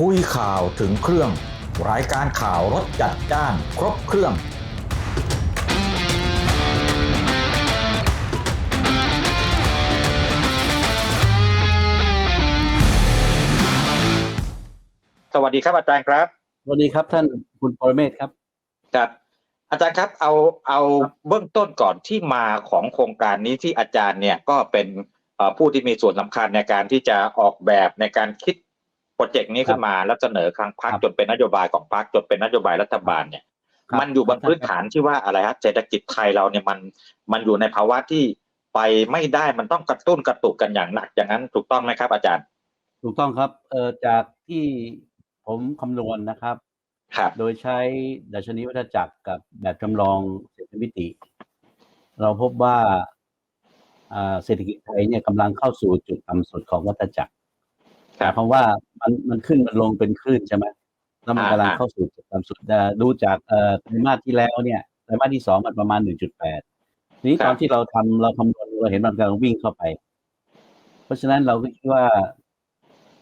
คุยข่าวถึงเครื่อง รายการข่าวรถจัดจ้านครบเครื่อง สวัสดีครับอาจารย์ครับสวัสดีครับท่านคุณปรเมศครับ ครับ อาจารย์ครับเอาเอาเบื้องต้นก่อนที่มาของโครงการนี้ที่อาจารย์เนี่ยก็เป็นเอ่อผู้ที่มีส่วนสำคัญในการที่จะออกแบบในการคิด โปรเจกต์นี้ขึ้นมาแล้วเสนอครั้งพักครับจนเป็นนโยบายของพรรคจนเป็นนโยบายรัฐบาลเนี่ยครับมันอยู่บนพื้นฐานที่ว่าอะไรครับเศรษฐกิจไทยเราเนี่ยมันมันอยู่ในภาวะที่ไปไม่ได้มันต้องกระตุ้นกระตุกกันอย่างหนักอย่างนั้นถูกต้องไหมครับ อาจารย์ ถูกต้องครับเอ่อจากที่ผมคำนวณนะครับครับ โดยใช้ดัชนีวัฏจักรกับแบบจำลองเศรษฐมิติ เราพบว่าอ่าเศรษฐกิจไทยเนี่ยกำลังเข้าสู่จุดต่ำสุดของวัฏจักร ครับเพราะว่ามันมันขึ้นมันลงเป็นคลื่นใช่ไหมแล้วมันอ่ากำลังอ่าเข้าสู่จุดต่ำสุดแต่ดูจากเอ่อไตรมาสที่แล้วเนี่ยไตรมาสที่สองมันประมาณ1.8ทีนี้ตอนที่เราทำเราคำนวณเราเห็นมันกำลังวิ่งเข้าไป เพราะฉะนั้นเราก็คิดว่า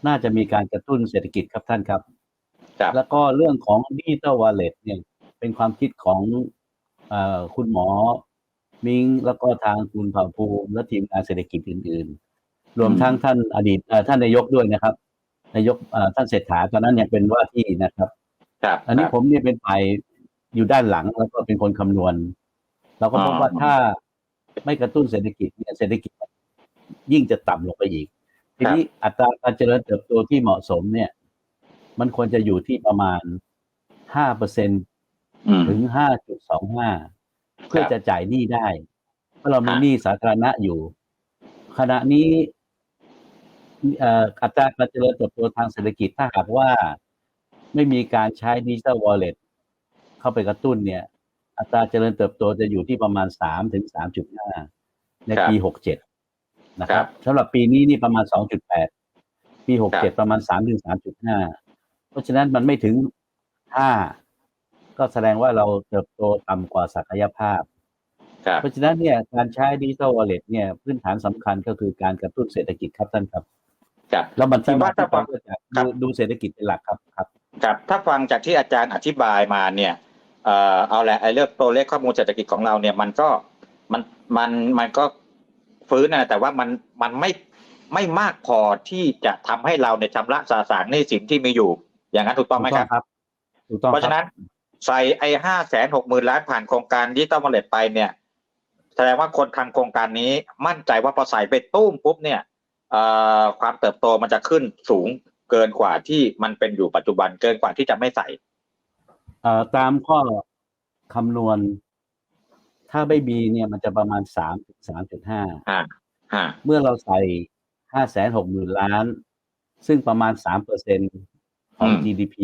น่าจะมีการกระตุ้นเศรษฐกิจครับท่านครับครับแล้วก็เรื่องของดิจิ t a ลวอลเล็ตเนี่ย เป็นความคิดของเออคุณหมอมิงแล้วก็ทางคุณเผ่าภูมิและทีมงานเศรษฐกิจอื่น ๆ รวมทั้งท่านอดีตเอ่อท่านนายกด้วยนะครับนายกเอ่อท่านเศรษฐาตอนนั้นยังเป็นว่าที่นะครับครับอันนี้ครับผมเนี่ยเป็นฝ่ายอยู่ด้านหลังแล้วก็เป็นคนคำนวณ เราก็พบว่าอ่าถ้าไม่กระตุ้นเศรษฐกิจเนี่ยเศรษฐกิจ ยิ่งจะต่ำลงไปอีก ทีนี้อัตราการเจริญเติบโตที่เหมาะสมเนี่ย มันควรจะอยู่ที่ประมาณห้าเปอร์เซ็นอืมถึงห้าจุดสองห้าเพื่อจะจ่ายหนี้ได้ เพราะเรามีฮะหนี้สาธารณะอยู่ ขณะนี้เอ่ออัตราการเจริญเติบโตทางเศรษฐกิจถ้าหากว่าไม่มีการใช้ดิจิ t a ลวอลเล็ตเข้าไปกระตุ้นเนี่ย อัตราเจริญเติบโตจะอยู่ที่ประมาณสามถึงสามจุดห้าในครับปีหกเจ็ดนะคครัรับบสำหรับปีนี้นี่ประมาณสองจุดแปดปีหกครัเจ็ดบประมาณสามถึงสามจุดห้าเพราะฉะนั้นมันไม่ถึงห้าก็แสดงว่าเราเติบโตต่ำกว่าศักยภาพครับเพราะฉะนั้นเนี่ยการใช้ดิจิ t a ลวอลเล็ตเนี่ยพื้นฐานสำคัญก็คือการกระตุ้นเศรษฐกิจครับท่านครับ ครับแล้วมันที่แต่มาว่าที่ถ้าไปฟังก็จากครัดูบดูเศรษฐกิจเป็นหลักครับครับ ครับ ถ้าฟังจากที่อาจารย์อธิบายมาเนี่ยเอ่อเอาแหละไอ้เรื่องตัวเลขข้อมูลเศรษฐกิจของเราเนี่ยมันก็มันมันมันก็ฟื้นนะแต่ว่ามันมันไม่ไม่มากพอที่จะทำให้เราในยชำระสาสางหนี้สินที่มีอยู่ อย่างนั้นถูกต้องไหมครับถูกต้องเพราะคฉะบนั้นใส่ไอ้ห้าแสนหกหมื่นล้านผ่านโครงการดิจิตอลวอลเล็ตไปเนี่ย แสดงว่าคนทำโครงการนี้มั่นใจว่าพอใส่ไปตุ้มปุ๊บเนี่ยเอ่อ ความเติบโตมันจะขึ้นสูงเกินกว่าที่มันเป็นอยู่ปัจจุบันเกินกว่าที่จะไม่ใส่เอ่อตามข้อคำนวณ ถ้าไม่มีเนี่ยมันจะประมาณสามสามจุดห้าอ่าฮะเมื่อเราใส่ห้าแสนหกหมื่นล้าน ซึ่งประมาณสามเปอร์เซ็นของ GDP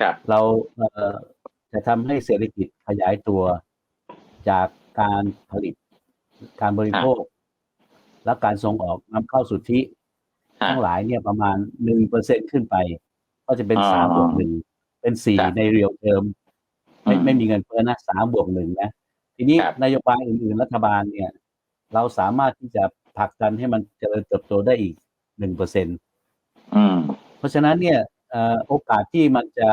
ครับเราเอ่อจะทำให้เศรษฐกิจขยายตัวจากการผลิตการบริโภค และการส่งออกนำเข้าสุทธิฮะทั้งหลายเนี่ยประมาณหนึ่งเปอร์เซ็นขึ้นไป ก็จะเป็นอ๋อสามบวกหนึ่งเป็นสี่ครับในเรียลเทอมไม่อืมไม่มีเงินเฟ้อนะสามบวกหนึ่งนะ ทีนี้ครับนโยบายอื่นๆรัฐบาลเนี่ย เราสามารถที่จะผลักดันให้มันเจริญเติบโตได้อีกหนึ่งเปอร์เซ็นอืมเพราะฉะนั้นเนี่ยเอ่อโอกาสที่มันจะ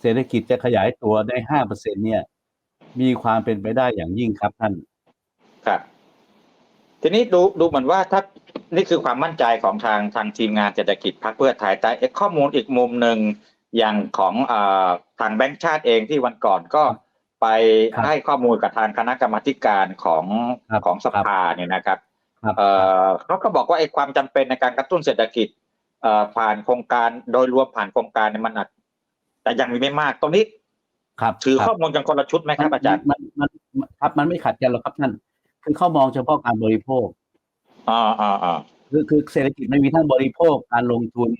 เศรษฐกิจจะขยายตัวได้ห้าเปอร์เซ็นเนี่ย มีความเป็นไปได้อย่างยิ่งครับท่าน ครับ ทีนี้ดูดูเหมือนว่าถ้านี่คือความมั่นใจของทางทางทีมงานเศรษฐกิจพรรคเพื่อไทยแต่เอ๊ะข้อมูลอีกมุมหนึ่งอย่างของเอ่อทางแบงก์ชาติเองที่วันก่อนก็ไปครับให้ข้อมูลกับทางคณะกรรมาธิการของครับของสภาเนี่ยนะครับครับเอ่อเขาก็บอกว่าไอ้ความจำเป็นในการกระตุ้นเศรษฐกิจเอ่อผ่านโครงการโดยรวมผ่านโครงการเนี่ยมันอาจแต่ยังมีไม่มากตรงนี้ครับถือครับข้อมูลกันคนละชุดไหมครับอาจารย์มันมันมันครับมันไม่ขัดกันหรอกครับท่าน คือเขามองเฉพาะการบริโภค อ่าอ่าอ่าคือคือเศรษฐกิจมันมีทั้งบริโภคการลงทุน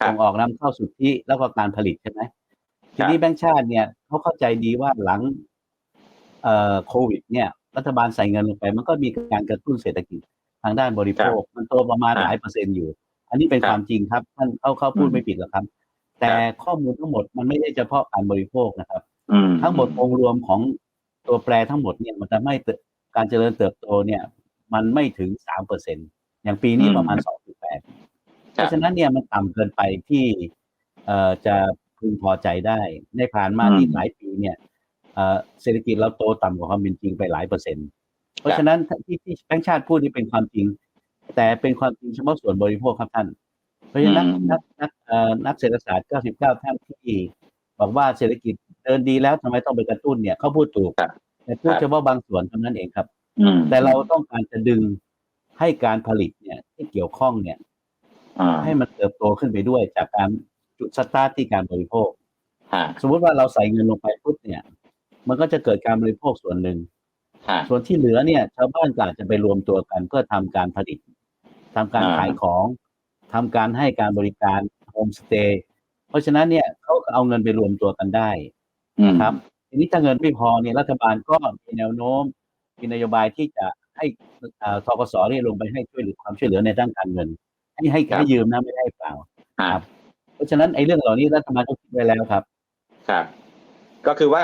ครับส่งออกนำเข้าสุทธิแล้วก็การผลิตใช่ไหมทีคนี้รับแบงก์ชาติเนี่ยเขาเข้าใจดีว่าหลังเอ่อโควิด เนี่ย รัฐบาลใส่เงินลงไป มันก็มีการกระตุ้นเศรษฐกิจทางด้านบริโภค มันโตประมาณครับหลายเปอร์เซ็นต์อยู่ อันนี้เป็นครับความจริงครับท่านเขาเขาพูดอืมไม่ผิดหรอกครับ แต่ข้อมูลทั้งหมดมันไม่ได้เฉพาะการบริโภคนะครับอืมทั้งหมดองค์รวมของตัวแปรทั้งหมดเนี่ยมันจะไม่เติบ การเจริญเติบโตเนี่ย มันไม่ถึงสามเปอร์เซ็นอย่างปีนี้ประมาณสองจุดแปดเพราะฉะนั้นเนี่ยมันต่ำเกินไปที่เอ่อจะพึงพอใจได้ในผ่านมาอืมที่หลายปีเนี่ยเอ่อเศรษฐกิจเราโตต่ำกว่าความเป็นจริงไปหลายเปอร์เซ็นต์ เพราะฉะนั้นที่ที่แบงค์ชาติพูดนี่เป็นความจริง แต่เป็นความจริงเฉพาะส่วนบริโภคครับท่าน เพราะฉะนั้นนักนักเอ่อนักเศรษฐศาสตร์ 99 ท่านที่บอกว่าเศรษฐกิจเดินดีแล้วทำไมต้องไปกระตุ้นเนี่ยเขาพูดถูกครับ แต่พูดครับเฉพาะบางส่วนเท่านั้นเองครับอืมแต่เราต้องการจะดึงให้การผลิตเนี่ย ที่เกี่ยวข้องเนี่ยอ่าให้มันเติบโตขึ้นไปด้วยจากการจุดสตาร์ทที่การบริโภคฮะสมมติว่าเราใส่เงินลงไปปุ๊บเนี่ย มันก็จะเกิดการบริโภคส่วนหนึ่งฮะส่วนที่เหลือเนี่ยชาวบ้านก็อาจจะไปรวมตัวกันเพื่อทำการผลิตทำการอ่าขายของทำการให้การบริการโฮมสเตย์เพราะฉะนั้นเนี่ยเขาก็เอาเงินไปรวมตัวกันได้อืมครับ ทีนี้ถ้าเงินไม่พอเนี่ยรัฐบาลก็มีแนวโน้มมีนโยบายที่จะให้เอ่อทกสเนี่ยลงไปให้ช่วยเหลือความช่วยเหลือในด้านการเงิน ให้ให้ครับให้ยืมนะไม่ได้ให้เปล่าฮะเพราะฉะนั้นไอ้เรื่องเหล่านี้รัฐบาลก็คิดไว้แล้วครับ ครับ ก็คือว่า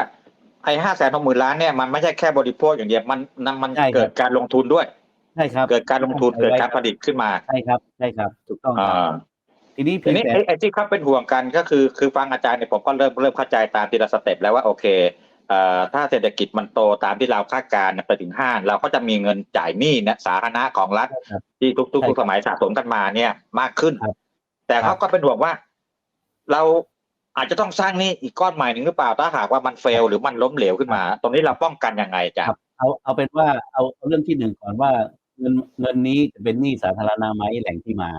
ไอ้ห้าแสนหกหมื่นล้านเนี่ยมันไม่ใช่แค่บริโภคอย่างเดียวมันมันมันใช่ครับเกิดการลงทุนด้วยใช่ครับ เกิดการลงทุนใช่เกิดไว้การผลิตขึ้นมาใช่ครับใช่ครับ ถูกต้องคอ่รับา ทีนี้ทีเพียงนี้แต่ไอ้ไอ้ที่เขาเป็นห่วงกันก็คือคือฟังอาจารย์เนี่ยผมก็เริ่มเริ่มเข้าใจตามทีละสเต็ปแล้วว่าโอเคเอ่อถ้าเศรษฐกิจมันโตตามที่เราคาดการณ์ไปถึงห้าเราก็จะมีเงินจ่ายหนี้เนี่ยสาธารณะของรัฐครับที่ทุกทุกใช่ทุกสมัยสะสมกันมาเนี่ยมากขึ้นครับแต่ครัเขาบก็เป็นห่วงว่า เราอาจจะต้องสร้างหนี้อีกก้อนใหม่หนึ่งหรือเปล่าถ้าหากว่ามันเฟลหรือมันล้มเหลวขึ้นมา ตรงนี้เราป้องกันยังไงจ๊ะครับเอาเอาเป็นว่าเอาเอาเรื่องที่หนึ่งก่อนว่าเงินเงินนี้จะเป็นหนี้สาธารณะไหมแหล่งที่มา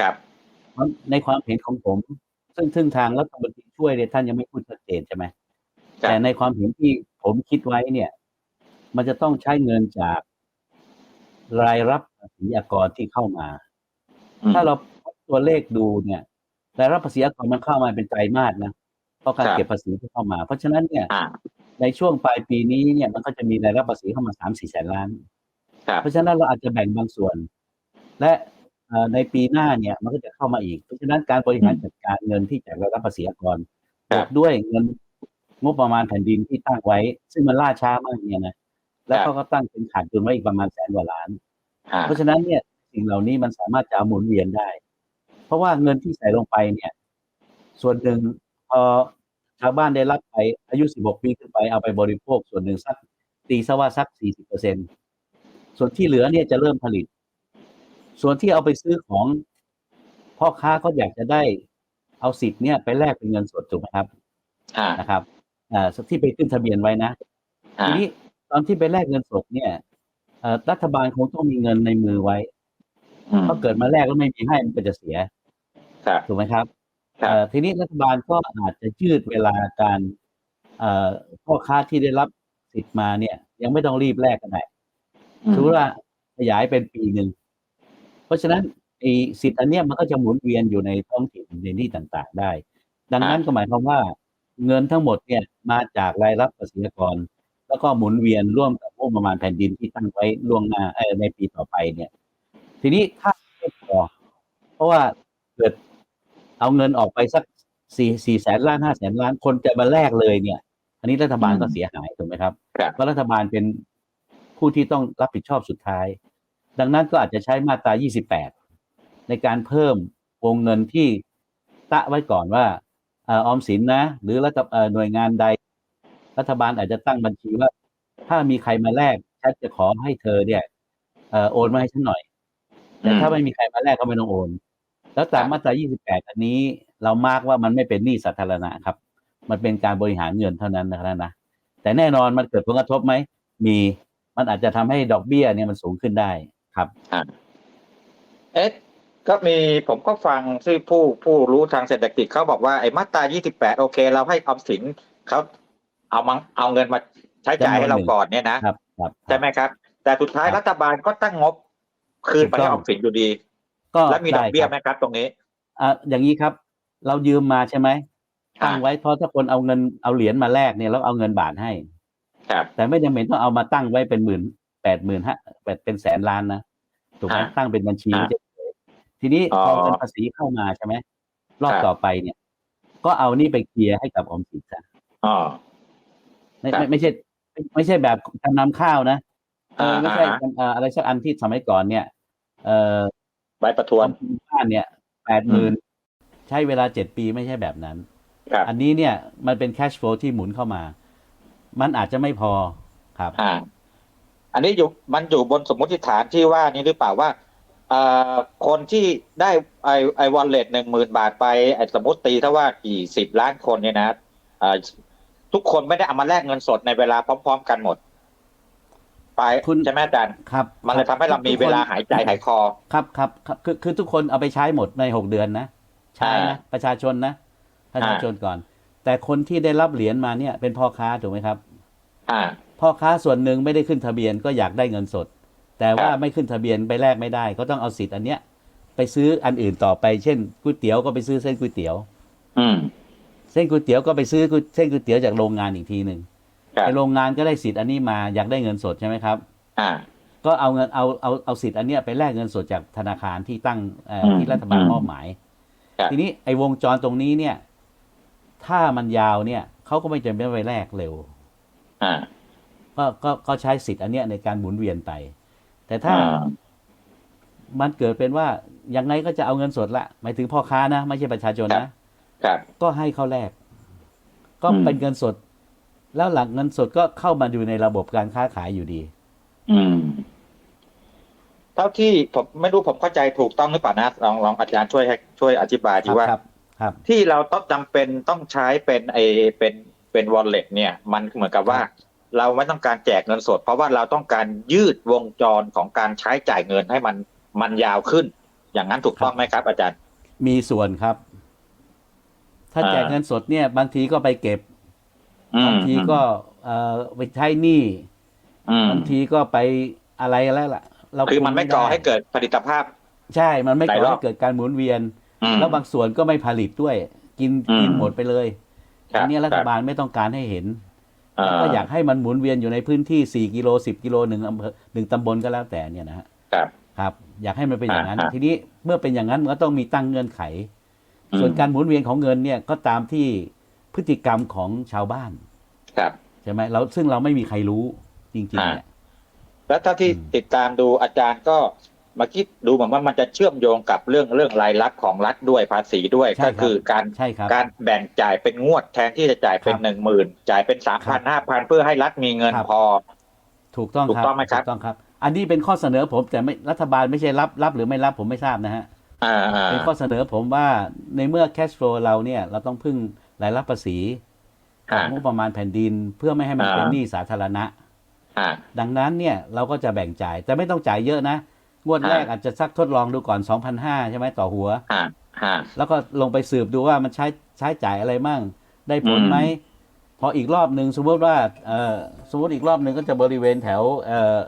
ครับเพราะ ในความเห็นของผม ซึ่งซึ่งทางรัฐมนตรีช่วยเนี่ยท่านยังไม่พูดชัดเจนใช่ไหมครับแต่ในความเห็นที่ผมคิดไว้เนี่ย มันจะต้องใช้เงินจากรายรับภาษีอากรที่เข้ามาอืมถ้าเราพบตัวเลขดูเนี่ยรายรับภาษีอากรมันเข้ามาเป็นไตรมาสนะเพราะการครับเก็บภาษีที่เข้ามา เพราะฉะนั้นเนี่ยอ่าในช่วงปลายปีนี้เนี่ยมันก็จะมีรายรับภาษีเข้ามาสามสี่แสนล้านครับเพราะฉะนั้นเราอาจจะแบ่งบางส่วน และเอ่อ ในปีหน้าเนี่ยมันก็จะเข้ามาอีก เพราะฉะนั้นการบริหารจัดการเงินที่จากรายรับภาษีอากรครับบวกด้วยเงินงบประมาณแผ่นดินที่ตั้งไว้ ซึ่งมันล่าช้ามากเนี่ยนะแล้วเขาก็ตั้งเป็นขาดดุลไว้อีกประมาณแสนกว่าล้านอ่าเพราะฉะนั้นเนี่ยสิ่งเหล่านี้มันสามารถจะเอาหมุนเวียนได้ เพราะว่าเงินที่ใส่ลงไปเนี่ย ส่วนหนึ่งพอชาวบ้านได้รับไปอายุ 16 ปีขึ้นไปเอาไปบริโภคส่วนหนึ่งสักตีซะว่าสัก 40เปอร์เซ็นส่วนที่เหลือเนี่ยจะเริ่มผลิต ส่วนที่เอาไปซื้อของพ่อค้าเขาอยากจะได้เอาสิทธิ์เนี่ยไปแลกเป็นเงินสดถูกไหมครับอ่านะครับอ่าที่ไปขึ้นทะเบียนไว้นะอ่าทีนี้ตอนที่ไปแลกเงินสดเนี่ยเอ่อรัฐบาลคงต้องมีเงินในมือไว้อืมเพราะเกิดมาแลกแล้วไม่มีให้มันก็จะเสียครับถูกไหมครับครับเอ่อทีนี้รัฐบาลก็อาจจะยืดเวลาการเอ่อพ่อค้าที่ได้รับสิทธิ์มาเนี่ย ยังไม่ต้องรีบแลกกันได้ถือว่าขยายเป็นปีหนึ่งเพ ราะฉะนั้นไอ้สิทธิ์อันเนี้ยมันก็จะหมุนเวียนอยู่ในท้องถิ่นในที่ต่างๆ ได้ ดังนั้นก็หมายความว่าเงินทั้งหมดเนี่ยมาจากรายรับภาษีอากร แล้วก็หมุนเวียนร่วมกับงบประมาณแผ่นดินที่ตั้งไว้ล่วงหน้าเอ่อในปีต่อไปเนี่ย ทีนี้ถ้าไม่พอเพราะว่าเกิดเอาเงินออกไปสักสี่สี่แสนล้านห้าแสนล้านคนจะมาแลกเลยเนี่ย อันนี้รัฐบาลก็เสียหายถูกไหมครับครับเพราะรัฐบาลเป็นผู้ที่ต้องรับผิดชอบสุดท้าย ดังนั้นก็อาจจะใช้มาตรา 28 ในการเพิ่มวงเงินที่ตะไว้ก่อนว่าเอ่อออมสินนะ หรือรัฐเอ่อหน่วยงานใด รัฐบาลอาจจะตั้งบัญชีว่า ถ้ามีใครมาแลกฉันจะขอให้เธอเนี่ยเอ่อโอนมาให้ฉันหน่อย แต่ถ้าไม่มีใครมาแลกก็ไม่ต้องโอน แล้วตามมาตรา 28 อันนี้เรามาร์กว่ามันไม่เป็นหนี้สาธารณะครับ มันเป็นการบริหารเงินเท่านั้นนะครับนะ แต่แน่นอนมันเกิดผลกระทบไหม มี มันอาจจะทำให้ดอกเบี้ยเนี่ยมันสูงขึ้นได้ ครับเอ๊ะก็มีผมก็ฟังที่ผู้ผู้รู้ทางเศรษฐกิจเขาบอกว่าไอ้มาตรา 28 โอเค เราให้ออมสินเขาเอามาเอาเงินมาใช้จ่ายให้เราก่อนเนี่ยนะครับครับใช่ไหมครับ แต่สุดท้ายครับรัฐบาลก็ตั้งงบคืนไปให้ออมสินอยู่ดี ก็แล้วมีดอกเบี้ยไครับไหมครับ ตรงนี้อะอย่างนี้ครับ เรายืมมาใช่ไหมอ่าตั้งไว้เพราะถ้าคนเอาเงินเอาเหรียญมาแลกเนี่ยแล้วเอาเงินบาทให้ครับแต่ไม่จำเป็นต้องเอามาตั้งไว้เป็นหมื่น แปดหมื่นฮะเป็นแสนล้านนะถูกไหมอ่าตั้งเป็นบัญชีอ่าเฉยๆทีนี้อ๋อพอเงินภาษีเข้ามาใช่ไหมรอบครับต่อไปเนี่ย ก็เอานี่ไปเคลียร์ให้กับออมสินซะอ๋อไม่ครับไม่ไม่ใช่ไม่ไม่ใช่แบบจำนำข้าวนะเออไม่ใช่อ่าเอ่ออะไรสักอันที่สมัยก่อนเนี่ย เออใบประทวนบ้านเนี่ยแปดหมื่นช้เวลาเจ็ดปีไม่ใช่แบบนั้นครับอันนี้เนี่ยมันเป็น cash flow ที่หมุนเข้ามา มันอาจจะไม่พอครับ อ่าอันนี้อยู่มันอยู่บนสมมติฐานที่ว่านี้หรือเปล่าว่าเอ่อคนที่ได้ไอไอวอลเล็ตหนึ่งหมื่นบาทไปไอสมมติตีถ้าว่ากี่สิบล้านคนเนี่ยนะเอ่อทุกคนไม่ได้เอามาแลกเงินสดในเวลาพร้อม ๆ กันหมด ไปคุณใช่ไหมอาจารย์ครับ มันเลยทำให้เรามีเวลาหายใจหายคอ ครับครับครับคือคือทุกคนเอาไปใช้หมดในหกเดือนนะใช้นะอ่าประชาชนนะประชาชนก่อน แต่คนที่ได้รับเหรียญมาเนี่ย เป็นพ่อค้าถูกไหมครับ อ่า พ่อค้าส่วนหนึ่งไม่ได้ขึ้นทะเบียนก็อยากได้เงินสด แต่ว่าครับไม่ขึ้นทะเบียนไปแลกไม่ได้ ก็ต้องเอาสิทธิ์อันเนี้ย ไปซื้ออันอื่นต่อไป เช่นก๋วยเตี๋ยวก็ไปซื้อเส้นก๋วยเตี๋ยว อืมเส้นก๋วยเตี๋ยวก็ไปซื้อก๋วยเส้นก๋วยเตี๋ยวจากโรงงานอีกทีหนึ่งครับไอโรงงานก็ได้สิทธิ์อันนี้มาอยากได้เงินสดใช่ไหมครับ อ่า ก็เอาเงินเอาเอาเอาสิทธิ์อันเนี้ยไปแลกเงินสดจากธนาคารที่ตั้งเอ่ออืมที่รัฐบาลอืมมอบหมายครับทีนี้ไอ้วงจรตรงนี้เนี่ย ถ้ามันยาวเนี่ยเขาก็ไม่จำเป็นต้องไปแลกเร็วอ่า ก็ก็ก็ใช้สิทธิ์อันเนี้ยในการหมุนเวียนไป แต่ถ้าอ่ามันเกิดเป็นว่ายังไงก็จะเอาเงินสดละหมายถึงพ่อค้านะ ไม่ใช่ประชาชนครับนะครับ ก็ให้เขาแลกก็อืมเป็นเงินสด แล้วหลังเงินสดก็เข้ามาอยู่ในระบบการค้าขายอยู่ดี อืมเท่าที่ผมไม่รู้ผมเข้าใจถูกต้องหรือเปล่านะลองลองอาจารย์ช่วยให้ช่วยอธิบายคดีรับว่าครับครับที่เราต้องจำเป็นต้องใช้เป็นไอเป็นเป็นวอลเล็ตเนี่ย มันเหมือนกับว่า เราไม่ต้องการแจกเงินสด เพราะว่าเราต้องการยืดวงจรของการใช้จ่ายเงินให้มันมันยาวขึ้น อย่างนั้นถูกต้องไหมครับ อาจารย์ มีส่วนครับ ถ้าอ่าแจกเงินสดเนี่ย บางทีก็ไปเก็บอืมบางทีก็เอ่อไปใช้หนี้อืมบางทีก็ไปอะไรแล้วล่ะ เราคือมันไม่ก่อด้ให้เกิดผลิตภาพ ใช่มันไม่หลายก่อรอบให้เกิดการหมุนเวียนอืมแล้วบางส่วนก็ไม่ผลิตด้วย กินอืมกินหมดไปเลยครับอันเนี้ยรัคฐรับบาลไม่ต้องการให้เห็นเอ่อ ก็อยากให้มันหมุนเวียนอยู่ในพื้นที่สี่กิโลสิบกิโลหนึ่งอำเภอหนึ่งตำบลก็แล้วแต่เนี่ยนะฮะครับครับ อยากให้มันเป็นอย่างนั้นอ่าฮะทีนี้เมื่อเป็นอย่างนั้นมันก็ต้องมีตั้งเงื่อนไขอืมส่วนการหมุนเวียนของเงินเนี่ยก็ตามที่พฤติกรรมของชาวบ้าน ครับใช่ไหมเราซึ่งเราไม่มีใครรู้จริงๆเนี่ยแล้วเท่าที่อืมติดตามดูอาจารย์ก็ มาคิดดูเหมือนว่ามันจะเชื่อมโยงกับเรื่องเรื่องรายรับของรัฐด้วยภาษีด้วยใช่ครัก็บคือการใช่ครับการแบ่งจ่ายเป็นงวดแทนที่จะจ่ายเป็นครับหนึ่งหมื่นจ่ายเป็นสามครัพันบห้าพันเพื่อให้รัฐมีเงินครับ พอ ถูกต้องถูกครับต้องไหมครับ ถูกต้องครับ อันนี้เป็นข้อเสนอผมแต่ไม่รัฐบาลไม่ใช่รับรับหรือไม่รับผมไม่ทราบนะฮะ อ่าอ่าเป็นข้อเสนอผมว่าในเมื่อ cash flow เราเนี่ย เราต้องพึ่งรายรับภาษีขออ่างงบประมาณแผ่นดินเพื่อไม่ให้มันอ่าเป็นหนี้สาธารณะ อ่า ดังนั้นเนี่ยเราก็จะแบ่งจ่ายแต่ไม่ต้องจ่ายเยอะนะ งวดอ่าแรกอาจจะสักทดลองดูก่อน 2,500 ใช่ไหมต่อหัวอ่าอ่าแล้วก็ลงไปสืบดูว่ามันใช้ใช้จ่ายอะไรมั่ง ได้ผลไหม พออีกรอบหนึ่งสมมติว่าเออสมมติอีกรอบหนึ่งก็จะบริเวณแถวเออ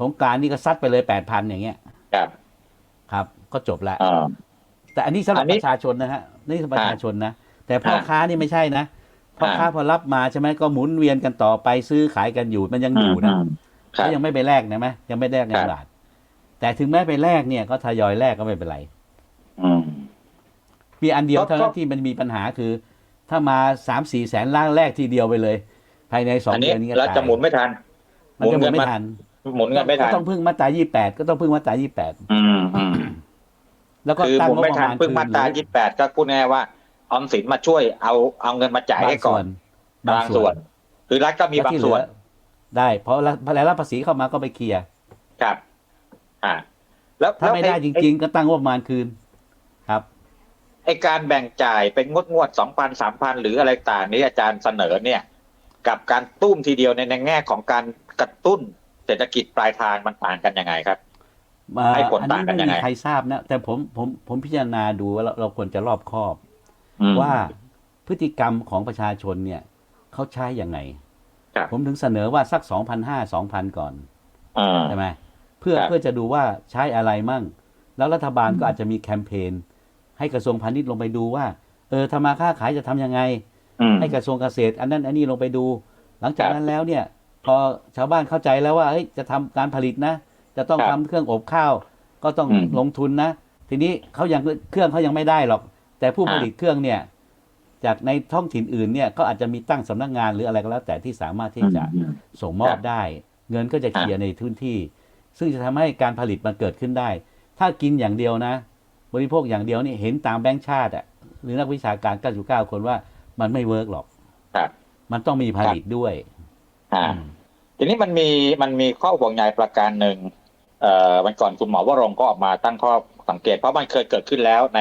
สงกรารนี่ก็ซัดไปเลย 8,000 อย่างเงี้ย ครับ ครับ ก็จบละอ่าแต่อันนี้สำหรับอันนี้ประชาชนนะฮะ นี่คือประชาชนนะ แต่พ่ออ่าค้านี่ไม่ใช่นะ พ่อค้าอ่าพอรับมาใช่ไหมก็หมุนเวียนกันต่อไปซื้อขายกันอยู่ มันยังอยู่นะมครับก็ยังไม่ไปแลกนะไหมยังไม่แลกเงิครันบบาท แต่ถึงแม้ไปแลกเนี่ยก็ทยอยแลกก็ไม่เป็นไรอืมมีอันเดียวก็เท่านั้ก็นที่มันมีปัญหาคือ ถ้ามาสามสี่แสนล้านแรกทีเดียวไปเลย ภายในสองอันนี้เดือนนี้ก็เราตายจะหมุนไม่ทันมันจะหมุนไม่เงิทันหมุนเงินไม่ทัก็นต้องพึ่งมาตรายี่แปดก็ต้องพึ่งมาตรายี่แปดอืมอืมแล้วก็คือตั้งหมุนงบไม่ประทันมาณเพิ่งมาตราคืนยี่แปดก็พูดง่ายๆว่าออมสินมาช่วยเอาเอาเงินมาจ่ายบางให้ก่ส่อวนนบางส่วน คือรัฐก็มีแล้วบางที่ส่วนเหลือได้เพราะพอรายรับภาษีเข้ามาก็ไปเคลียร์ครับ อ่าแล้วถ้าไม่ได้แล้วจอ้ริง ๆ ก็ตั้งงบประมาณคืนครับไอการแบ่งจ่ายเป็นงวดงวดสองพันสามพันหรืออะไรต่างนี้อาจารย์เสนอเนี่ย กับการตุ้มทีเดียวในในแง่ของการกระตุ้นเศรษฐกิจปลายทางมันต่างกันยังไงครับมาให้ผลอันต่างนี้กันไม่ยังมีไงใครทราบนะ แต่ผมผมผมพิจารณาดูว่าเราเราควรจะรอบคอบอืมว่าพฤติกรรมของประชาชนเนี่ยเขาใช้ยังไงครับผมถึงเสนอว่าสักสองพันห้าสองพันก่อนอ่าใช่ไหม เพื่อครับเพื่อจะดูว่าใช้อะไรมั่ง แล้วรัฐบาลอืมก็อาจจะมีแคมเปญให้กระทรวงพาณิชย์ลงไปดูว่า เออทำมาค้าขายจะทำยังไงอืมให้กระทรวงเกษตร อันนั้นอันนี้ลงไปดู หลังจากครับนั้นแล้วเนี่ย พอชาวบ้านเข้าใจแล้วว่าเฮ้ยจะทำการผลิตนะ จะต้องครัทำบเครื่องอบข้าว ก็ต้องอืมลงทุนนะ ทีนี้เขายังเครื่องเขายังไม่ได้หรอก แต่ผู้อ่าผลิตเครื่องเนี่ยจากในท้องถิ่นอื่นเนี่ยก็อาจจะมีตั้งสำนักงานหรืออะไรก็แล้วแต่ที่สามารถที่จะอืมส่งมอครับบได้ เงินก็จะเคลียร์ในพื้นที่ ซึ่งจะทำให้การผลิตมันเกิดขึ้นได้ ถ้ากินอย่างเดียวนะ บริโภคอย่างเดียวนี่เห็นตามแบงก์ชาติอะหรือนักวิชาการ 99 คนว่ามันไม่เวิร์กหรอกครับมันต้องมีผลิตด้วยอ่าอืมทีนี้มันมีมันมีข้อห่วงใยประการหนึ่งเอ่อวันก่อนคุณหมอวรงค์ก็ออกมาตั้งข้อสังเกต เพราะมันเคยเกิดขึ้นแล้วใน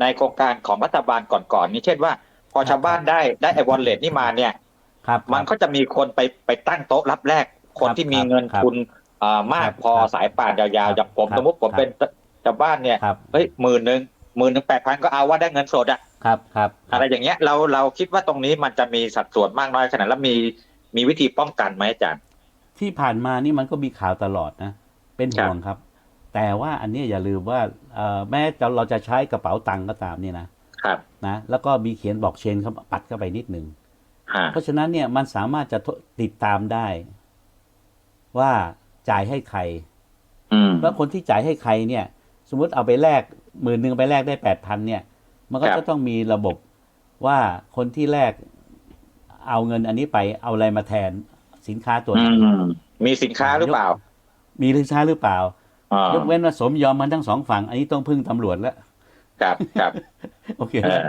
ในโครงการของรัฐบาลก่อนๆนี้เช่นว่า พอชาวบ้านได้ได้ไอวอลเล็ตนี่มาเนี่ยครับมันก็จะมีคนไปไปตั้งโต๊ะรับแรก คนที่มีเงินครับทุนอ่า มากครับพอครับสายป่านยาวๆอย่างผมครับสมมติผมครับเป็นชาวบ้านเนี่ยครับเฮ้ยหมื่นหนึ่งหมื่นหนึ่งแปดพันก็เอาว่าได้เงินสดอะครับครับอะไรอย่างเงี้ยเราเราคิดว่าตรงนี้มันจะมีสัดส่วนมากน้อยขนาดแล้วมีมีวิธีป้องกันไหมอาจารย์ที่ผ่านมานี่มันก็มีข่าวตลอดนะ เป็นห่วงครับ แต่ว่าอันเนี้ยอย่าลืมว่าเอ่อแม้จะเราจะใช้กระเป๋าตังค์ก็ตามเนี่ยนะครับนะแล้วก็มีเขียนบอกเชนเข้าปัดเข้าไปนิดหนึ่งฮะเพราะฉะนั้นเนี่ยมันสามารถจะติดตามได้ ว่า จ่ายให้ใครอืมแล้วคนที่จ่ายให้ใครเนี่ย สมมติเอาไปแลกหมื่นหนึ่งไปแลกได้แปดพันเนี่ย มันก็ครับจะต้องมีระบบว่าคนที่แลกเอาเงินอันนี้ไปเอาอะไรมาแทนสินค้าตัวอืนั้นมมีสินค้าหรือเปล่า มีหรือช้าหรือเปล่าอ่ายกเว้นว่าสมยอมมันทั้งสองฝั่ง อันนี้ต้องพึ่งตำรวจแล้วครับครับโอเคเออ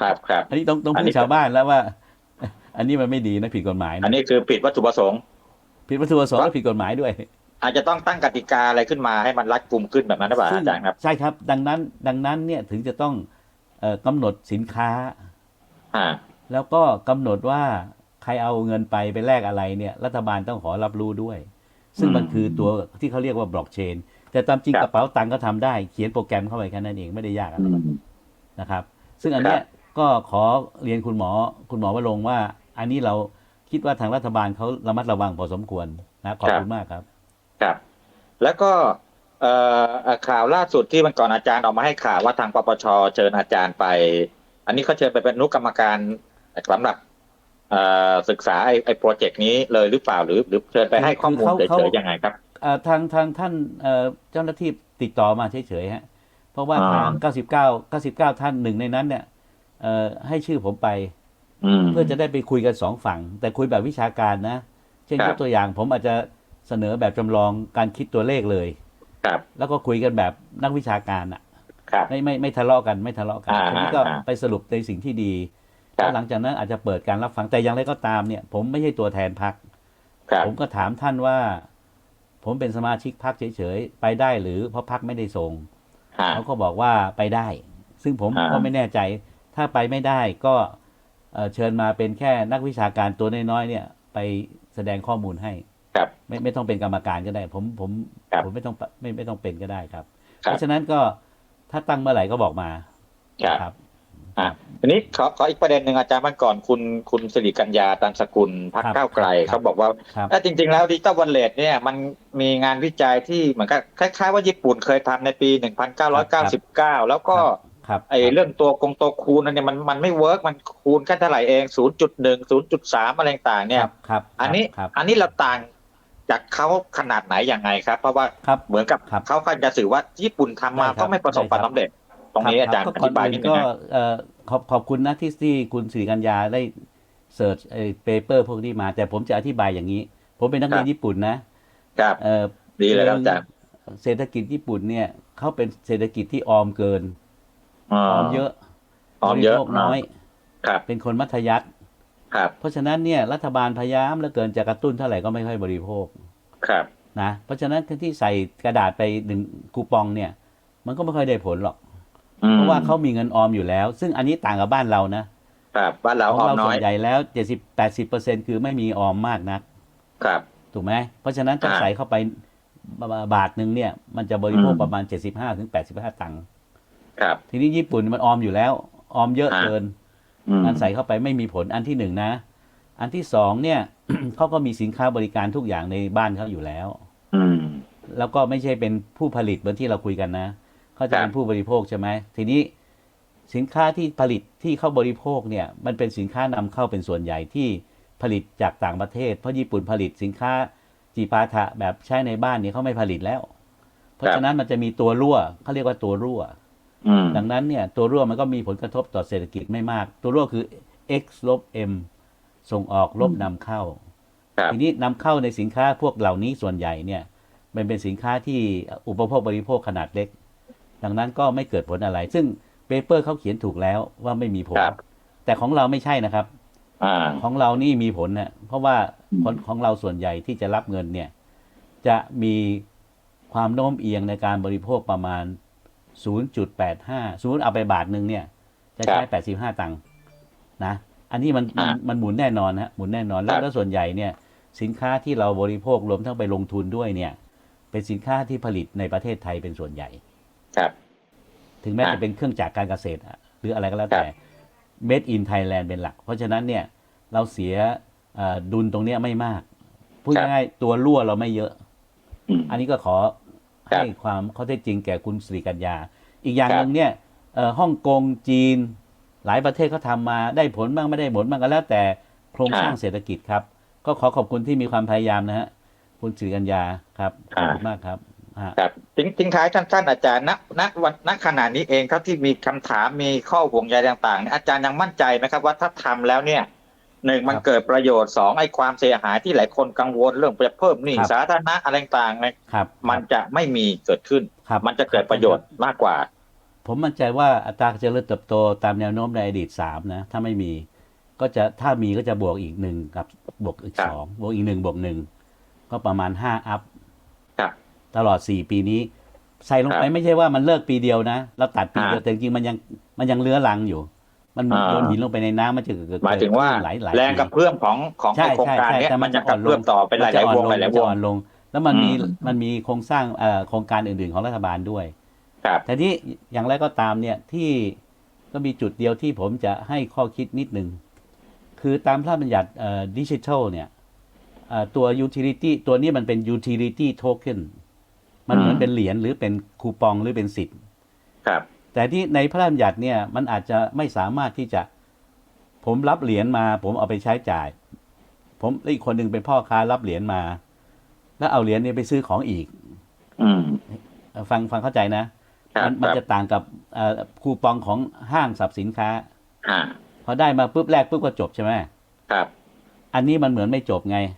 ครับครับอันนี้ต้องต้องอันพึ่นี้งชาวบ้านแล้วว่า อันนี้มันไม่ดีนะผิดกฎหมาย อันนะนี้คือผิดวัตถุประสงค์ ผิดวัตถุประสงค์และผิดกฎหมายด้วย อาจจะต้องตั้งกติกาอะไรขึ้นมาให้มันรัดกุมขึ้นแบบนั้นหรือเปล่าซึ่งอาจารย์ครับใช่ครับ ดังนั้นดังนั้นเนี่ยถึงจะต้องเอ่อกำหนดสินค้าฮะแล้วก็กำหนดว่าใครเอาเงินไปไปแลกอะไรเนี่ย รัฐบาลต้องขอรับรู้ด้วย ซึ่งมันคือตัวที่เขาเรียกว่าบล็อกเชน แต่ตามจริงกระเป๋าตังค์ก็ทำได้ เขียนโปรแกรมเข้าไปแค่นั้นเองไม่ได้ยากอะไรอืมนะครับ ซึ่งอันเนี้ยก็ขอเรียนคุณหมอคุณหมอวรงค์ว่า อันนี้เรา คิดว่าทางรัฐบาลเขาระมัดระวังพอสมควรนะขอบคุณมากครับ ครับ แล้วก็เอ่อเอ่อข่าวล่าสุดที่มันก่อนอาจารย์ออกมาให้ข่าวว่าทางปปชเชิญอาจารย์ไป อันนี้เขาเชิญไปเป็นอนุกรรมการสำหรับเอ่อศึกษาไอ้ไอ้โปรเจกต์นี้เลยหรือเปล่าหรือ หรือเชิญไปให้ข้อมูลคือเขาเฉยเขาๆยังไงครับเอ่อทางทางท่านเอ่อเจ้าหน้าที่ติดต่อมาเฉยๆฮะเพราะว่าอ่าทาง 99 99 ท่านหนึ่งในนั้นเนี่ยเอ่อให้ชื่อผมไปอืม เพื่อจะได้ไปคุยกันสองฝั่ง แต่คุยแบบวิชาการนะ เช่นครัยบกตัวอย่างผมอาจจะเสนอแบบจำลองการคิดตัวเลขเลย ครับ แล้วก็คุยกันแบบนักวิชาการอะครับไม่ไม่ไม่ทะเลาะกันไม่ทะเลาะกันอ่าทีนี้ก็อ่าไปสรุปในสิ่งที่ดีครับแล้วหลังจากนั้นอาจจะเปิดการรับฟังแต่อย่างไรก็ตามเนี่ย ผมไม่ใช่ตัวแทนพักครับผมก็ถามท่านว่า ผมเป็นสมาชิกพักเฉยๆไปได้หรือเพราะพักไม่ได้ส่งฮะเขาก็บอกว่าไปได้ ซึ่งผมอ่าก็ไม่แน่ใจ ถ้าไปไม่ได้ก็ เอ่อเชิญมาเป็นแค่นักวิชาการตัวน้อยๆเนี่ยไปแสดงข้อมูลให้ครับไม่ไม่ต้องเป็นกรรมการก็ได้ ผมผมครับผมไม่ต้องไม่ไม่ต้องเป็นก็ได้ครับครับ เพราะฉะนั้นก็ถ้าตั้งเมื่อไหร่ก็บอกมาครับครับอะทีนี้ขอขออีกประเด็นหนึ่งอาจารย์มันก่อนคุณคุณสิริกัญญาตันสกุลพักครับก้าวไกลครับเขาบอกว่าครับเอ้ยจริง ๆ แล้วดิจิตอลวอลเล็ตเนี่ยมันมีงานวิจัยที่เหมือนกับคล้าย ๆ ว่าญี่ปุ่นเคยทำในปี 1999 แล้วก็ ครับไอ้เรื่องตัวกงตัวคูณนั่นเนี่ยมันมันไม่เวิร์กมันคูณแค่เท่าไหร่เอง0.1 0.3อะไรต่างๆเนี่ยครับครับ อันนี้ครับอันนี้เราต่างจากเขาขนาดไหนยังไงครับ เพราะว่าครับเหมือนกับครับเขาก็จะสื่อว่าญี่ปุ่นทำมาได้ครับก็ไม่ประสบความได้ครับสำเร็จ ตรงนี้อาจารย์คอก็ก่อธินบายอื่นิดนนึงก็นะเอ่อขอบขอบคุณนะที่ที่คุณสิริกัญญาได้เสิร์ชไอ้เปเปอร์พวกนี้มา แต่ผมจะอธิบายอย่างนี้ ผมเป็นนักเรียนญี่ปุ่นนะครับเอ่อดีเลยครับอาจารย์เศรษฐกิจญี่ปุ่นเนี่ยเขาเป็นเศรษฐกิจที่ออมเกิน อ๋อออมเยอะออมเยอะบริโภคน้อยครับ เป็นคนมัธยัสถ์ครับ เพราะฉะนั้นเนี่ยรัฐบาลพยายามเหลือเกินจะกระตุ้นเท่าไหร่ก็ไม่ค่อยบริโภคครับนะเพราะฉะนั้นที่ใส่กระดาษไปหนึ่งคูปองเนี่ย มันก็ไม่ค่อยได้ผลหรอกอืมเพราะว่าเขามีเงินออมอยู่แล้ว ซึ่งอันนี้ต่างกับบ้านเรานะครับบ้านเราของออมเราน้ส่อวยนใหญ่แล้วเจ็ดสิบแปดสิบเปอร์เซ็นคือไม่มีออมมากนัก ครับถูกไหมเพราะฉะนั้นถ้าอ่าใส่เข้าไปบาทหนึ่งเนี่ย มันจะบริโภคอืมประมาณเจ็ดสิบห้าถึงแปดสิบห้าตังค์ ครับ ทีนี้ญี่ปุ่นมันออมอยู่แล้ว ออมเยอะอ่าเกินอืมการใส่เข้าไปไม่มีผลอันที่หนึ่งนะ อันที่สองเนี่ยเขาก็มีสินค้าบริการทุกอย่างในบ้านเขาอยู่แล้ว อืมแล้วก็ไม่ใช่เป็นผู้ผลิตเหมือนที่เราคุยกันนะเขาจะครับเป็นผู้บริโภคใช่ไหมทีนี้สินค้าที่ผลิตที่เข้าบริโภคเนี่ย มันเป็นสินค้านำเข้าเป็นส่วนใหญ่ที่ผลิตจากต่างประเทศ เพราะญี่ปุ่นผลิตสินค้าจีปาถะแบบใช้ในบ้านเนี่ยเขาไม่ผลิตแล้ว เพราะฉะนั้นมันจะมีตัวรั่วเขาเรียกว่าตัวรั่วอืม ดังนั้นเนี่ยตัวรั่วมันก็มีผลกระทบต่อเศรษฐกิจไม่มาก ตัวรั่วคือ x ลบ m ส่งออกลบนำเข้าครับทีนี้นำเข้าในสินค้าพวกเหล่านี้ส่วนใหญ่เนี่ย มันเป็นสินค้าที่อุปโภคบริโภคขนาดเล็ก ดังนั้นก็ไม่เกิดผลอะไร ซึ่งเปเปอร์เขาเขียนถูกแล้วว่าไม่มีผลครับแต่ของเราไม่ใช่นะครับอ่าของเรานี่มีผลนะเพราะว่าอืมคนของเราส่วนใหญ่ที่จะรับเงินเนี่ย จะมีความโน้มเอียงในการบริโภคประมาณ 0.85 สมมติเอาไปบาทหนึ่งเนี่ย จะใช้ 85 ตังค์นะ อันนี้มันมันมันหมุนแน่นอนฮะหมุนแน่นอนแล้วแล้วส่วนใหญ่เนี่ย สินค้าที่เราบริโภครวมทั้งไปลงทุนด้วยเนี่ย เป็นสินค้าที่ผลิตในประเทศไทยเป็นส่วนใหญ่ ครับ ถึงแม้อะจะเป็นเครื่องจักรการเกษตรอะหรืออะไรก็แล้วครับแต่ made in Thailand เป็นหลัก เพราะฉะนั้นเนี่ยเราเสียเอ่อดุลตรงเนี้ยไม่มากพูดครับง่ายๆตัวรั่วเราไม่เยอะอืมอันนี้ก็ขอครับ ให้ความข้อเท็จจริงแก่คุณสิริกัญญา อีกอย่างครับหนึ่งเนี่ยเอ่อฮ่องกงจีน หลายประเทศเขาทำมาได้ผลบ้างไม่ได้ผลบ้างก็แล้วแต่โครงสร้างเศรษฐกิจครับ ก็ขอขอบคุณที่มีความพยายามนะฮะคุณสิริกัญญาครับขอบคุณมากครับฮะครับทิ้งทิ้งท้ายท่านๆอาจารย์ณณวันณขณะนี้เองครับที่มีคำถามมีข้อห่วงใยต่างๆเนี่ยอาจารย์ยังมั่นใจไหมครับว่าถ้าทำแล้วเนี่ย หนึ่งมันครับเกิดประโยชน์สองไอ้ความเสียหายที่หลายคนกังวลเรื่องจะเพิ่มหนี้ครับสาธารณะอะไรต่างๆเนี่ยครับมันจะไม่มีเกิดขึ้นครับมันจะเกิดประโยชน์มากกว่า ผมมั่นใจว่าอัตราการเจริญเติบโตตามแนวโน้มในอดีตสามนะ ถ้าไม่มีก็จะถ้ามีก็จะบวกอีกหนึ่งกับบวกอีกครับสองบวกอีกหนึ่งบวกหนึ่งก็ประมาณห้าอัพครับตลอดสี่ปีนี้ ใส่ลงไปครับไม่ใช่ว่ามันเลิกปีเดียวนะ เราตัดปีเดียวอ่าแต่จริงๆมันยังมันยังเลื้อรังอยู่ มันอ่าโยนหินลงไปในน้ำมันจะเกิดหมายถึงว่าหลายหลายแรงกระเพื่อมของของใช่ไอ้โครงใช่การใช่เนี้ยแต่มันจะกอ่ระเพื่อมต่อเป็นหลายๆวงหลายๆวจะงอ่อนลง แล้วมันมีอืมมันมีโครงสร้างเอ่อโครงการอื่น ๆของรัฐบาลด้วย ครับแต่ที่อย่างไรก็ตามเนี่ยที่ก็มีจุดเดียวที่ผมจะให้ข้อคิดนิดนึงคือตามพระราชบัญญัติดิจิทัลเนี่ยเอ่อตัว utility ตัวนี้มันเป็น utility token มันเหมือนอืมเป็นเหรียญหรือเป็นคูปองหรือเป็นสิทธิ์ ครับ แต่ที่ในพระราชบัญญัติเนี่ยมันอาจจะไม่สามารถที่จะ ผมรับเหรียญมา ผมเอาไปใช้จ่าย ผมแล้วอีกคนหนึ่งเป็นพ่อค้ารับเหรียญมา แล้วเอาเหรียญเนี้ไปซื้อของอีก อืมเอ่อฟังฟังเข้าใจนะครับมันมันครับจะต่างกับเอ่อคูปองของห้างสรรพสินค้าอ่าพอได้มาปุ๊บแรกปุ๊บก็จบใช่ไหมครับ อันนี้มันเหมือนไม่จบไงอ่า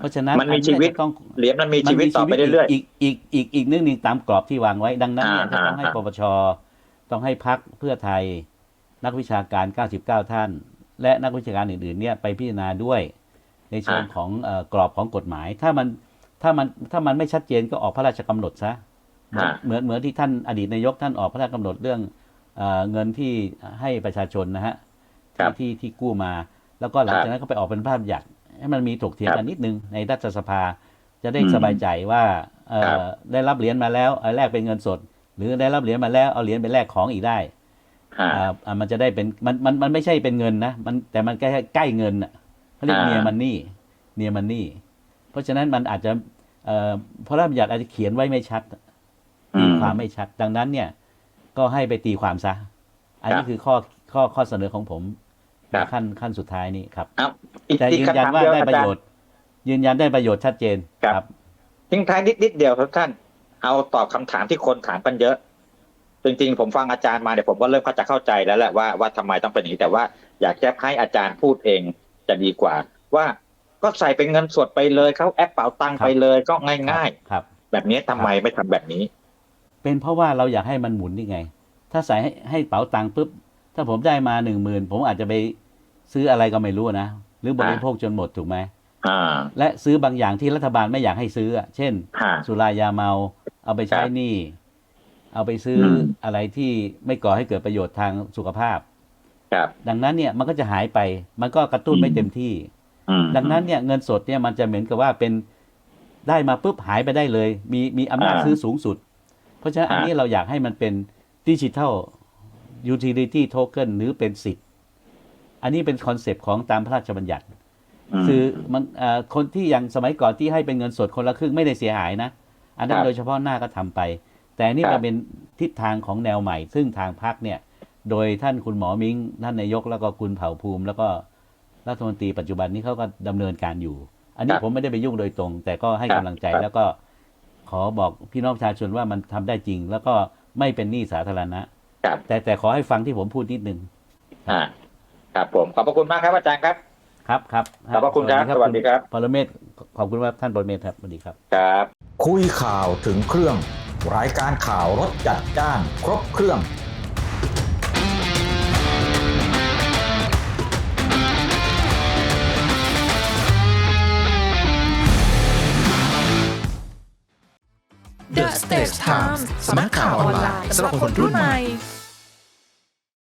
เพราะฉะนั้นมันมีอัชีวิตจะต้องเหรียญมันมีชีวิตต่อไปเรื่อยอีกอีกอีกอีกนึงหนึ่งตามกรอบที่วางไว้ดังนั้นเนี่ยอ่าจะต้องให้อ่าปปชต้องให้พักเพื่อไทย นักวิชาการ 99 ท่าน และนักวิชาการอื่นๆเนี่ยไปพิจารณาด้วย ในเชิงของเอ่อกรอบของกฎหมาย ถ้ามันถ้ามันถ้ามันไม่ชัดเจนก็ออกพระราชกำหนดซะๆอ่าเหมือนเหมือนที่ท่านอดีตนายกท่านออกพระราชกำหนดเรื่องเออเงินที่ให้ประชาชนนะฮะครัที่บที่ที่กู้มา แล้วก็หลังครับจากนั้นก็ไปออกเป็นภาพบัญญัติ ให้มันมีถกเถียงครับกันนิดนึงในรัฐสภา จะได้อืมสบายใจว่าเอ่อครับได้รับเหรียญมาแล้วเอาแลกเป็นเงินสด หรือได้รับเหรียญมาแล้วเอาเหรียญไปแลกของอีกได้อ่าอ่าอ่ามันจะได้เป็นมันมันมันไม่ใช่เป็นเงินนะมันแต่มันใกล้ใกล้เงินอะเขาเรียกอ่าเนียมันนี่เนียมันนี่ เพราะฉะนั้นมันอาจจะเอ่อพระราชบัญญัติอาจจะเขียนไว้ไม่ชัดอืตีมความไม่ชัด ดังนั้นเนี่ย ก็ให้ไปตีความซะ อันครันี้บคือข้อข้อข้อเสนอของผม ครับ ขั้นขั้นสุดท้ายนี้ครับเอาอีกแต่อีกยืนยันคำถามว่าเดียวได้อาประจารโยย์ชน์ยืนยันได้ประโยชน์ชัดเจนครับ ทิ้งท้ายนิดนิดเดียวครับท่าน เอาตอบคำถามที่คนถามกันเยอะ จริงๆ ผมฟังอาจารย์มาเดี๋ยวผมก็เริ่มเข้าจะเข้าใจแล้วแหละว่าว่าทำไมต้องเป็นอย่างนี้แต่ว่าอยากจะให้อาจารย์พูดเองจะดีกว่า ว่าก็ใส่เป็นเงินสดไปเลยเข้าแอปเป๋าตังค์ครับไปเลยก็ง่าย ครับ ๆ แบบนี้ทำไมไม่ทำแบบนี้ เป็นเพราะว่าเราอยากให้มันหมุนนี่ไง ถ้าใส่ให้ให้เป๋าตังค์ปุ๊บ ถ้าผมได้มาหนึ่งหมื่นผมอาจจะไปซื้ออะไรก็ไม่รู้นะ หรือบริโภคจนหมดถูกไหมอ่าและซื้อบางอย่างที่รัฐบาลไม่อยากให้ซื้ออะเช่นฮะสุรายาเมา เอาไปใช้ครับหนี้ เอาไปซื้ออมอะไรที่ไม่ก่อให้เกิดประโยชน์ทางสุขภาพครับดังนั้นเนี่ยมันก็จะหายไป มันก็กระตุ้นอืมไม่เต็มที่อืมดังนั้นเนี่ยเงินสดเนี่ยมันจะเหมือนกับว่าเป็นได้มาปุ๊บหายไปได้เลย มีมีอำนาจอ่าซื้อสูงสุด เพราะฉะนั้นอ่าอันนี้เราอยากให้มันเป็นดิจิทัล ยูทิลิตี้โทเค็นหรือเป็นสิทธิ์ อันนี้เป็นคอนเซปต์ของตามพระราชบัญญัติมคือมันเอ่อคนที่ยังสมัยก่อนที่ให้เป็นเงินสดคนละครึ่งไม่ได้เสียหายนะ อันนั้คนรับโดยเฉพาะหน้าก็ทำไป แต่อันนี่ครัมับนเป็นทิศทางของแนวใหม่ ซึ่งทางพรรคเนี่ย โดยท่านคุณหมอมิงท่านนายกแล้วก็คุณเผ่าภูมิ แล้วก็รัฐมนตรีปัจจุบันนี้เขาก็ดำเนินการอยู่ อันนี้ครับผมไม่ได้ไปยุ่งโดยตรง แต่ก็ให้ครับกำลังใจครับแล้วก็ขอบอกพี่น้องประชาชนว่ามันทำได้จริง แล้วก็ไม่เป็นหนี้สาธารณะ ครับ แต่แต่ขอให้ฟังที่ผมพูดนิดนึงอ่า ครับผม ขอบพระคุณมากครับอาจารย์ครับ ครับครับขอบพระคุณครับสวัสดีครับปรเมศขอบคุณว่าท่านปรเมศครับสวัสดีครับ ครับ คุยข่าวถึงเครื่อง รายการข่าวรถจัดจ้าน ครบเครื่อง The s t a t e Times สำนักข่าวออนไลน์สำหรับคนรุ่นใหม่